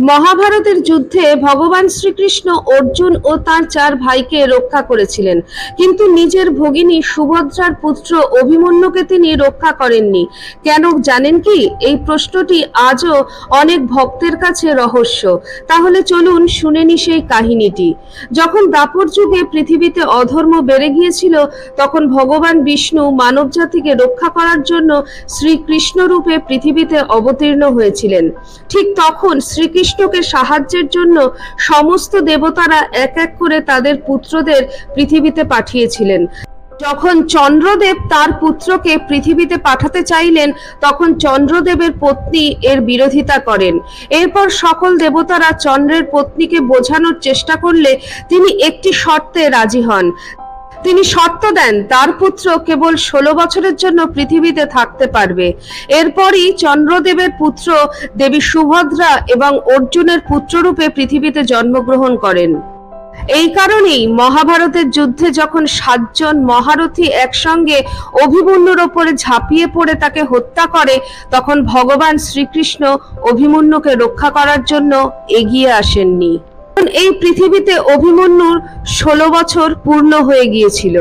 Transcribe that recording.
মহাভারতের যুদ্ধে ভগবান শ্রীকৃষ্ণ অর্জুন ও তার চার ভাইকে রক্ষা করেছিলেন। কিন্তু নিজের ভগিনী সুভদ্রার পুত্র অভিমন্যুকে তিনি রক্ষা করেননি। কেন জানেন কি? এই প্রশ্নটি আজও অনেক ভক্তের কাছে রহস্য। তাহলে চলুন শুনে নি সেই কাহিনীটি। যখন দাপর যুগে পৃথিবীতে অধর্ম বেড়ে গিয়েছিল, তখন ভগবান বিষ্ণু মানব জাতিকে রক্ষা করার জন্য শ্রীকৃষ্ণ রূপে পৃথিবীতে অবতীর্ণ হয়েছিলেন। ঠিক তখন শ্রীকৃষ্ণকে সাহায্যের জন্য সমস্ত দেবতারা এক এক করে তাদের পুত্রদের পৃথিবীতে পাঠিয়েছিলেন। যখন চন্দ্রদেব তার পুত্রকে পৃথিবীতে পাঠাতে চাইলেন, তখন চন্দ্রদেবের পত্নী এর বিরোধিতা করেন। এরপর সকল দেবতারা চন্দ্রের পত্নীকে বোঝানোর চেষ্টা করলে তিনি একটি শর্তে রাজি হন। তিনি শর্ত দেন, তার পুত্র কেবল ষোলো বছরের জন্য পৃথিবীতে থাকতে পারবে। এরপরই চন্দ্রদেবের পুত্র দেবী সুভদ্রা এবং অর্জুনের পুত্ররূপে পৃথিবীতে জন্মগ্রহণ করেন। এই কারণেই মহাভারতের যুদ্ধে যখন সাতজন মহারথী একসঙ্গে অভিমন্যুর ওপরে ঝাঁপিয়ে পড়ে তাকে হত্যা করে, তখন ভগবান শ্রীকৃষ্ণ অভিমন্যুকে রক্ষা করার জন্য এগিয়ে আসেননি। এই পৃথিবীতে অভিমন্যুর ষোলো বছর পূর্ণ হয়ে গিয়েছিল।